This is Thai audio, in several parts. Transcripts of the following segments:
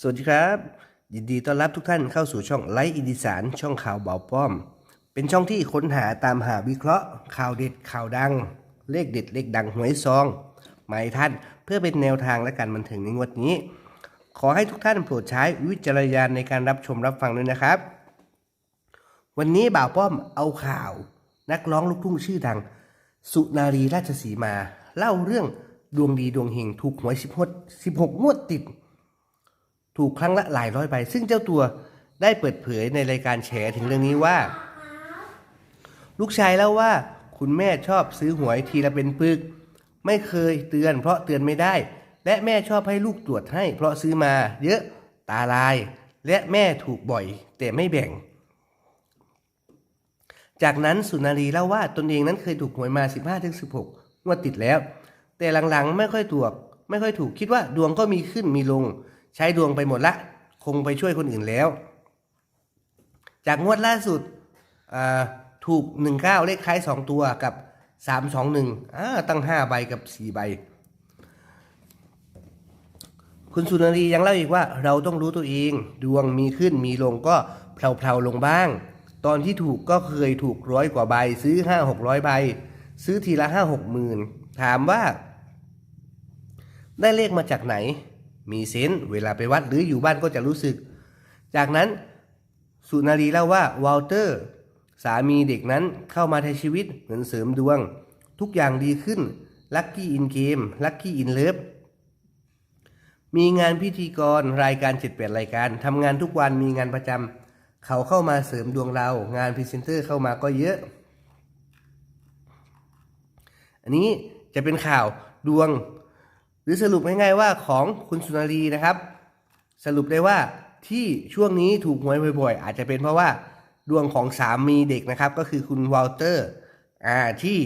สวัสดีครับ ยินดีต้อนรับทุกท่านเข้าสู่ช่องไลฟ์อินดิสานช่องข่าวเบาป้อม เป็นช่องที่ค้นหาตามหาวิเคราะห์ ข่าวเด็ดข่าวดัง เลขเด็ดเลขดังหวยซองหมาให้ท่านเพื่อเป็นแนวทางและการบันเทิงในงวดนี้ ขอให้ทุกท่านโปรดใช้วิจารณญาณในการรับชมรับฟังด้วยนะครับ วันนี้บ่าวป้อมเอาข่าว นักร้องลูกทุ่งชื่อดัง สุนารีราชสีมา เล่าเรื่องดวงดีดวงเฮงถูกหวย16 16งวดติด ถูกครั้งละหลายร้อยใบ ซึ่งเจ้าตัวได้เปิดเผยในรายการแฉถึงเรื่องนี้ว่า ลูกชายเล่าว่าคุณแม่ชอบซื้อหวยทีละเป็นปึก ไม่เคยเตือนเพราะเตือนไม่ได้ และแม่ชอบให้ลูกตรวจให้ เพราะซื้อมา เยอะตาลาย และแม่ถูกบ่อย แต่ไม่แบ่ง จากนั้นสุนารีเล่าว่าตนเองนั้นเคยถูกหวยมา 15-16งวดติดแล้ว แต่หลังๆ ไม่ค่อยถูกไม่ค่อยถูกคิดว่าดวงก็มีขึ้นมีลง ใช้ดวงไปหมดละ คงไปช่วยคนอื่นแล้ว จากงวดล่าสุดอ่าถูก 19 เลขท้าย 2 ตัวกับ 321อ่าตั้ง 5 ใบกับ 4 ใบ คุณสุนารียังเล่าอีกว่าเราต้องรู้ตัวเอง ดวงมีขึ้นมีลงก็เพลาๆลงบ้าง ตอนที่ถูกก็เคยถูกร้อยกว่าใบ ซื้อห้าหกร้อยใบ ซื้อทีละห้าหกหมื่นถามว่า ได้เลขมาจากไหน มีเซนส์เวลาไปวัดหรืออยู่บ้านก็จะรู้สึก จากนั้นสุนารีเล่าว่าวอลเตอร์ สามีเด็กนั้นเข้ามาในชีวิตเหมือนเสริมดวง ทุกอย่างดีขึ้นลัคกี้อินเกมลัคกี้อินเลิฟมีงานพิธีกรรายการเจ็ดแปดรายการทำงานทุกวันมีงานประจำเขาเข้ามาเสริมดวงเรา งานพรีเซนเตอร์เข้ามาก็เยอะ อันนี้จะเป็นข่าวดวง หรือสรุปง่ายๆว่าของคุณสุนารีนะครับ สรุปได้ว่าที่ช่วงนี้ถูกหวยบ่อยๆ อาจจะเป็นเพราะว่าดวงของสามีเด็กนะครับ ก็คือคุณวอลเตอร์อ่าที่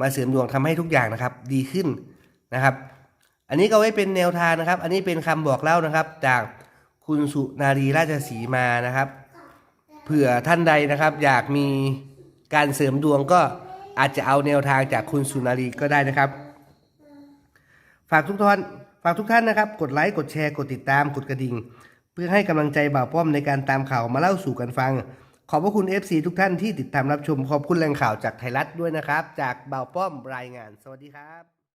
มาเสริมดวงทำให้ทุกอย่างนะครับ ดีขึ้นนะครับ อันนี้ก็ไว้เป็นแนวทางนะครับ อันนี้เป็นคำบอกเล่านะครับ จากคุณสุนารีราชสีมานะครับ เผื่อท่านใดนะครับ อยากมีการเสริมดวงก็อาจจะเอาแนวทางจากคุณสุนารีก็ได้นะครับากทุกท่านฝากทุกท่านนะครับ กดไลค์กดแชร์กดติดตามกดกระดิ่ง เพื่อให้กำลังใจบ่าวป้อมในการตามข่าวมาเล่าสู่กันฟัง ขอบพระคุณ FC ทุกท่านที่ติดตามรับชมขอบคุณแหล่งข่าวจากไทยรัฐด้วยนะครับ จากบ่าวป้อมรายงาน สวัสดีครับ